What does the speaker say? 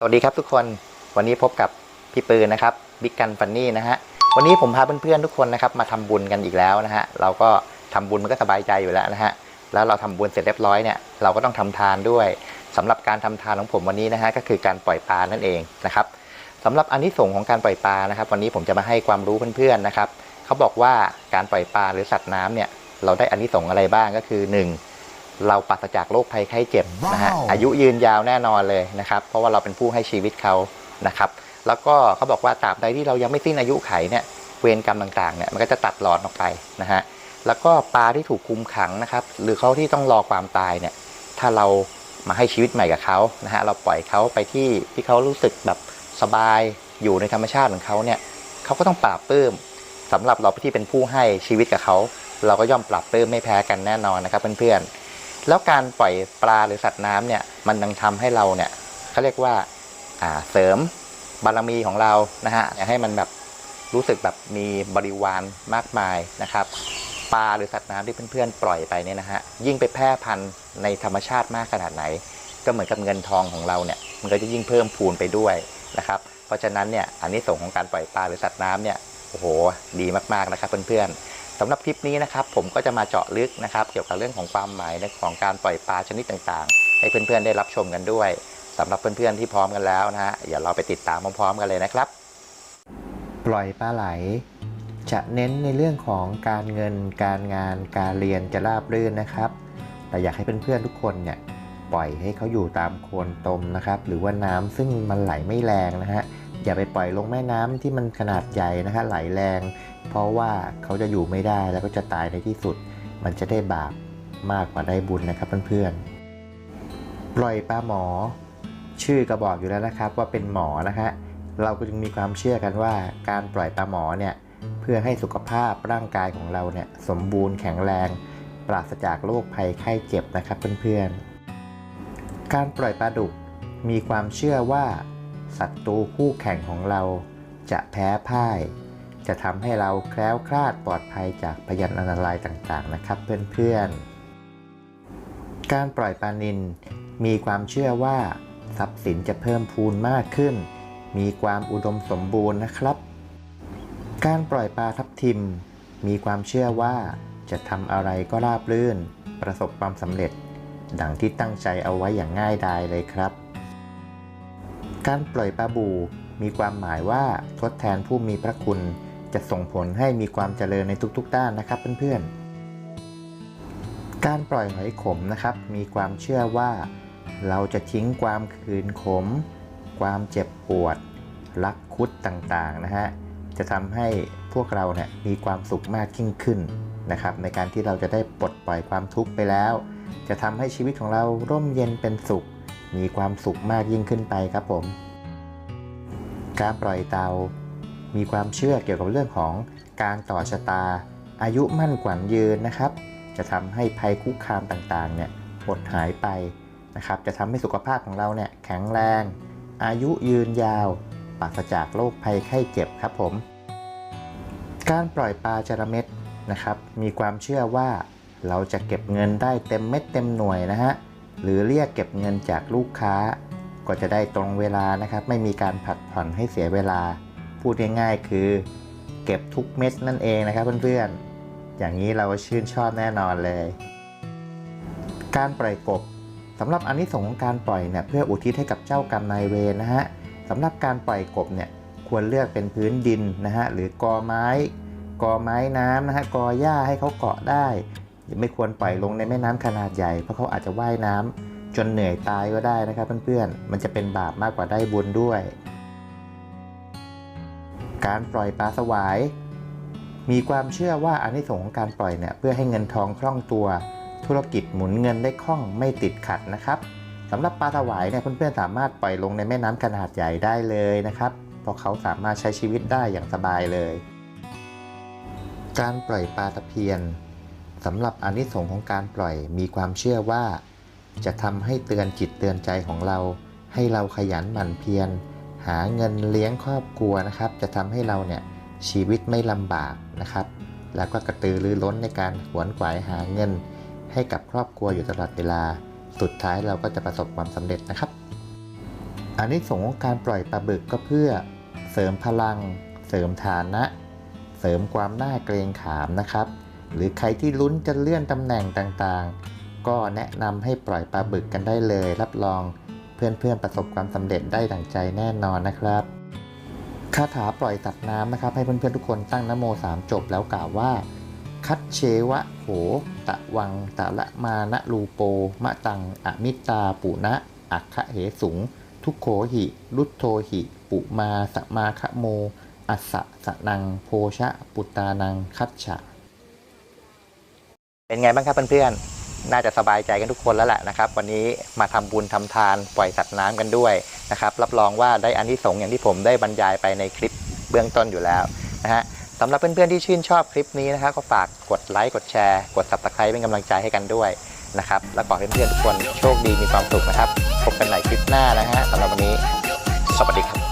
สวัสดีครับทุกคนวันนี้พบกับพี่ปืนนะครับบิ๊กกันฟันนี่นะฮะวันนี้ผมพาเพื่อนๆทุกคนนะครับมาทำบุญกันอีกแล้วนะฮะเราก็ทำบุญมันก็สบายใจอยู่แล้วนะฮะแล้วเราทำบุญเสร็จเรียบร้อยเนี่ยเราก็ต้องทำทานด้วยสำหรับการทำทานของผมวันนี้นะฮะก็คือการปล่อยปลานั่นเองนะครับสำหรับอันนี้ส่งส์ของการปล่อยปลานะครับ วันนี้ผมจะมาให้ความรู้เพื่อนๆนะครับเขาบอกว่าการปล่อยปลาหรือสัตว์น้ำเนี่ยเราได้อันนี้ส่งส์อะไรบ้างก็คือหนึ่ง เราปราศจากโรคภัยไข้เจ็บนะฮะว้าวอายุยืนยาวแน่นอนเลยนะครับ เพราะว่าเราเป็นผู้ให้ชีวิตเขานะครับ แล้วก็เขาบอกว่าตราบใดที่เรายังไม่สิ้นอายุไขเนี่ยเวรกรรมต่างๆเนี่ยมันก็จะตัดหลอดออกไปนะฮะแล้วก็ปลาที่ถูกคุมขังนะครับ หรือเขาที่ต้องรอความตายเนี่ยถ้าเรามาให้ชีวิตใหม่กับเขานะฮะเราปล่อยเขาไปที่ที่เขารู้สึกแบบสบายอยู่ในธรรมชาติของเขาเนี่ยเขาก็ต้องปราบปลื้มสำหรับเราที่เป็นผู้ให้ชีวิตกับเขา เราก็ย่อมปรับปลื้มไม่แพ้กันแน่นอนนะครับเพื่อนๆ แล้วการปล่อยปลาหรือสัตว์น้ำเนี่ยมันยังทำให้เราเนี่ยเขาเรียกว่าอ่าเสริมบารมีของเรานะฮะให้มันแบบรู้สึกแบบมีบริวารมากมายนะครับปลาหรือสัตว์น้ำที่เพื่อนๆปล่อยไปเนี่ยนะฮะยิ่งไปแพร่พันธุ์ในธรรมชาติมากขนาดไหน ก็เหมือนกับเงินทองของเราเนี่ยมันก็จะยิ่งเพิ่มพูนไปด้วยนะครับ เพราะฉะนั้นเนี่ยอันนี้ส่งของการปล่อยปลาหรือสัตว์น้ำเนี่ยโอ้โหดีมากๆนะครับเพื่อนๆ สำหรับคลิปนี้นะครับผมก็จะมาเจาะลึกนะครับ เกี่ยวกับเรื่องของความหมายในของการปล่อยปลาชนิดต่างๆ ให้เพื่อนๆได้รับชมกันด้วยสำหรับเพื่อนๆที่พร้อมกันแล้วนะฮะอย่าเราไปติดตามพร้อมๆกันเลยนะครับ ปล่อยปลาไหล จะเน้นในเรื่องของการเงินการงานการเรียนจะราบรื่นนะครับ แต่อยากให้เพื่อนๆทุกคนเนี่ยปล่อยให้เขาอยู่ตามโคลนตมนะครับ หรือว่าน้ำซึ่งมันไหลไม่แรงนะฮะ อย่าไปปล่อยลงแม่น้ำที่มันขนาดใหญ่นะฮะไหลแรง เพราะว่าเขาจะอยู่ไม่ได้แล้วก็จะตายในที่สุด มันจะได้บาปมากกว่าได้บุญนะครับเพื่อนๆปล่อยปลาหมอ ชื่อก็บอกอยู่แล้วนะครับว่าเป็นหมอนะฮะเราก็จึงมีความเชื่อกันว่าการปล่อยปลาหมอเนี่ยเพื่อให้สุขภาพร่างกายของเราเนี่ยสมบูรณ์แข็งแรง ปราศจากโรคภัยไข้เจ็บนะครับเพื่อนๆการปล่อยปลาดุกมีความเชื่อว่า ศัตรูคู่แข่งของเราจะแพ้พ่าย จะทำให้เราแคล้วคลาดปลอดภัยจากพยันอันตรายต่างๆนะครับเพื่อนๆ การปล่อยปลานิลมีความเชื่อว่าทรัพย์สินจะเพิ่มพูนมากขึ้น มีความอุดมสมบูรณ์นะครับ การปล่อยปลาทับทิม มีความเชื่อว่าจะทำอะไรก็ราบรื่น ประสบความสำเร็จ ดังที่ตั้งใจเอาไว้อย่างง่ายดายเลยครับ การปล่อยปลาบูมีความหมายว่าทดแทนผู้มีพระคุณ จะส่งผลให้มีความเจริญในทุกๆ ด้านนะครับเพื่อนๆ การปล่อยหอยขมนะครับ มีความเชื่อว่า เราจะทิ้งความคืนขม ความเจ็บปวด รักคุดต่างๆนะฮะจะทำให้พวกเราเนี่ยมีความสุขมากยิ่งขึ้นนะครับ ในการที่เราจะได้ปลดปล่อยความทุกข์ไปแล้ว จะทำให้ชีวิตของเราร่มเย็นเป็นสุข มีความสุขมากยิ่งขึ้นไปครับผม การปล่อยเตา มีความเชื่อเกี่ยวกับเรื่องของการต่อชะตา อายุมั่นขวัญยืนนะครับ จะทำให้ภัยคุกคามต่างๆเนี่ยหดหายไปนะครับ จะทำให้สุขภาพของเราเนี่ยแข็งแรง อายุยืนยาวปราศจากโรคภัยไข้เจ็บครับผม การปล่อยปลาจระเม็ดนะครับ มีความเชื่อว่าเราจะเก็บเงินได้เต็มเม็ดเต็มหน่วยนะฮะ หรือเรียกเก็บเงินจากลูกค้า ก็จะได้ตรงเวลานะครับ ไม่มีการผัดผ่อนให้เสียเวลา พูดง่ายๆ คือ เก็บทุกเม็ดนั่นเองนะครับเพื่อนๆ อย่างนี้เราชื่นชอบแน่นอนเลย การปล่อยกบสำหรับอันนี้สงของการปล่อยเนี่ยเพื่ออุทิศให้กับเจ้ากรรมนายเวรนะฮะสำหรับการปล่อยกบเนี่ยควรเลือกเป็นพื้นดินนะฮะหรือกอไม้ กอไม้น้ำนะฮะกอหญ้าให้เขาเกาะได้ ไม่ควรปล่อยลงในแม่น้ำขนาดใหญ่เพราะเขาอาจจะว่ายน้ำจนเหนื่อยตายก็ได้นะครับเพื่อนๆ มันจะเป็นบาปมากกว่าได้บุญด้วย การปล่อยปลาสวาย มีความเชื่อว่าอานิสงส์ของการปล่อยเนี่ยเพื่อให้เงินทองคล่องตัว ธุรกิจหมุนเงินได้คล่องไม่ติดขัดนะครับสำหรับปลาสวายเนี่ยเพื่อนๆสามารถปล่อยลงในแม่น้ำขนาดใหญ่ได้เลยนะครับเพราะเขาสามารถใช้ชีวิตได้อย่างสบายเลย การปล่อยปลาตะเพียน สำหรับอานิสงส์ของการปล่อยมีความเชื่อว่า จะทำให้เตือนจิตเตือนใจของเรา ให้เราขยันหมั่นเพียร หาเงินเลี้ยงครอบครัวนะครับ จะทำให้เราเนี่ยชีวิตไม่ลำบากนะครับ แล้วก็กระตือรือร้นในการขวนขวายหาเงิน ให้กับครอบครัวอยู่ตลอดเวลา สุดท้ายเราก็จะประสบความสำเร็จนะครับอันนี้สงส์ของการปล่อยปลาบึกก็เพื่อเสริมพลัง เสริมฐานะ เสริมความน่าเกรงขามนะครับ หรือใครที่ลุ้นจะเลื่อนตำแหน่งต่างๆ ก็แนะนำให้ปล่อยปลาบึกกันได้เลย รับรองเพื่อนๆประสบความสำเร็จได้ดังใจแน่นอนนะครับคาถาปล่อยสัตว์น้ำนะครับ ให้เพื่อนๆทุกคนตั้งนโมสามจบแล้วกล่าวว่า คัดเชวะโห ตะวัง ตะละมานะรูโป มะตัง อมิตา ปุณะ อักขะเหสุง ทุกโขหิ รุตโทหิ ปุมาสมาคะโม อัสสะสะนัง โพชะ ปุตตานัง คัจฉะ เป็นไงบ้างครับเพื่อนๆ น่าจะสบายใจกันทุกคนแล้วแหละนะครับ วันนี้มาทำบุญทำทานปล่อยสัตว์น้ำกันด้วยนะครับ รับรองว่าได้อันที่สงอย่างที่ผมได้บรรยายไปในคลิปเบื้องต้นอยู่แล้วนะฮะสำหรับเพื่อนๆที่ชื่นชอบคลิปนี้นะครับก็ฝากกดไลค์กดแชร์ กด subscribe เป็นกำลังใจให้กันด้วยนะครับ แล้วขอให้เพื่อนๆทุกคนโชคดีมีความสุขนะครับ พบกันใหม่คลิปหน้านะฮะสำหรับวันนี้ สวัสดีครับ